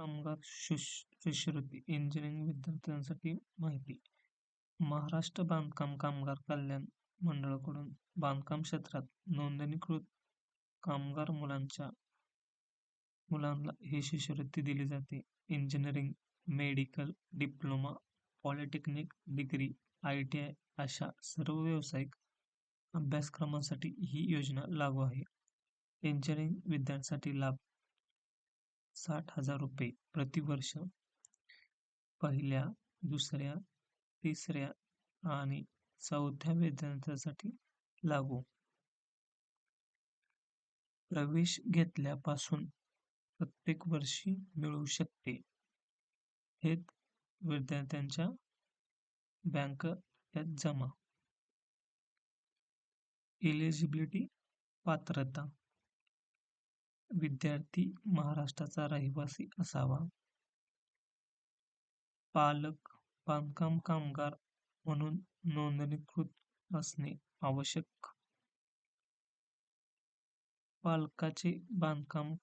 कामगार शिष्यवृत्ती इंजिनिअरिंग विद्यार्थ्यांसाठी माहिती. महाराष्ट्र बांधकाम कामगार कल्याण मंडळाकडून बांधकाम क्षेत्रात नोंदणीकृत कामगार मुलांच्या मुलांना ही शिष्यवृत्ती दिली जाते. Engineering medical diploma polytechnic degree I T I अशा सर्व व्यावसायिक अभ्यासक्रमांसाठी ही योजना लागू आहे. इंजिनिअरिंग विद्यार्थ्यांसाठी लाभ साठ हजार रुपये प्रतिवर्ष. पहिल्या दुसऱ्या तिसऱ्या आणि चौथ्या विद्यार्थ्यांसाठी लागू. प्रवेश घेतल्यापासून प्रत्येक वर्षी मिळू शकते. हे विद्यार्थ्यांच्या बँक जमा. एलिजिबिलिटी पात्रता. विद्यार्थी महाराष्ट्राचा रहिवासी असावा. पालक बांधकाम कामगार म्हणून नोंदणीकृत असणे आवश्यक. पालकाचे बांधकाम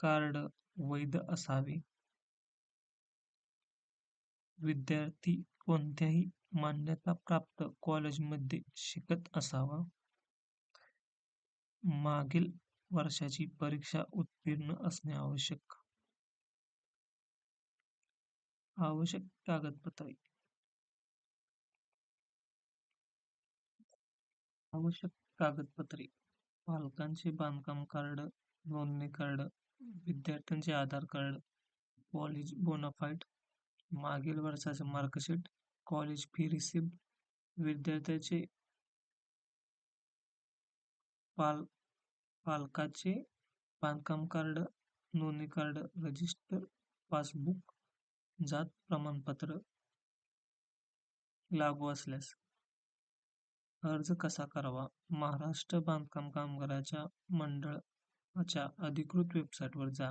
कार्ड वैध असावे. विद्यार्थी कोणत्याही मान्यताप्राप्त कॉलेजमध्ये शिकत असावा. मागील वर्षाची परीक्षा उत्तीर्ण असणे आवश्यक. आवश्यक कागदपत्रे. आवश्यक कागदपत्रे. पालकांचे बांधकाम कार्ड नोंदणी कार्ड विद्यार्थ्यांचे आधार कार्ड कॉलेज बोनाफाईट मागील वर्षाचे मार्कशीट कॉलेज फी रिसिप्ट विद्यार्थ्याचे पाल पालकाचे बांधकाम कार्ड नोंदणी कार्ड रजिस्टर पासबुक जात प्रमाणपत्र लागू असल्यास अर्ज कसा करावा? महाराष्ट्र बांधकाम कामगाराच्या मंडळाच्या अधिकृत वेबसाईटवर जा.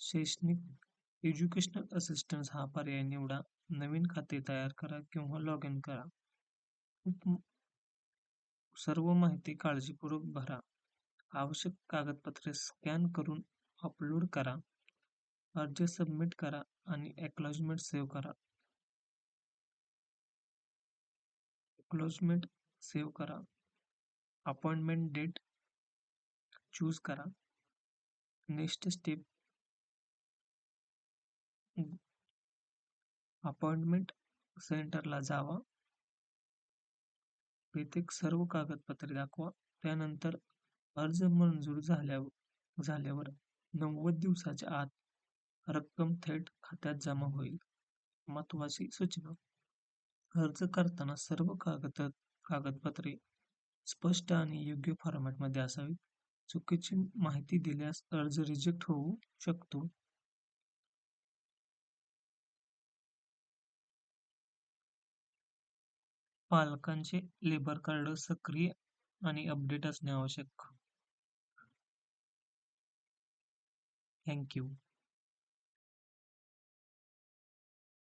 शैक्षणिक एज्युकेशनल असिस्टन्स हा पर्याय निवडा. नवीन खाते तयार करा किंवा लॉग इन करा. सर्व माहिती काळजीपूर्वक भरा. आवश्यक कागदपत्रे स्कॅन करून अपलोड करा. अर्ज सबमिट करा आणि एक्लॉजमेंट सेव्ह करा. एक्लॉजमेंट सेव्ह करा. अपॉइंटमेंट डेट चूज करा. नेक्स्ट स्टेप अपॉइंटमेंट सेंटरला जावा. तेथे सर्व कागदपत्रे दाखवा. त्यानंतर अर्ज मंजूर झाल्यावर झाल्यावर नव्वद दिवसाच्या आत रक्कम थेट खात्यात जमा होईल. महत्वाची सूचना. अर्ज करताना सर्व कागद कागदपत्रे स्पष्ट आणि योग्य फॉर्मॅटमध्ये असावी चुकीची माहिती दिल्यास अर्ज रिजेक्ट होऊ शकतो. पालकांचे लेबर कार्ड सक्रिय आणि अपडेट असणे आवश्यक. Thank you.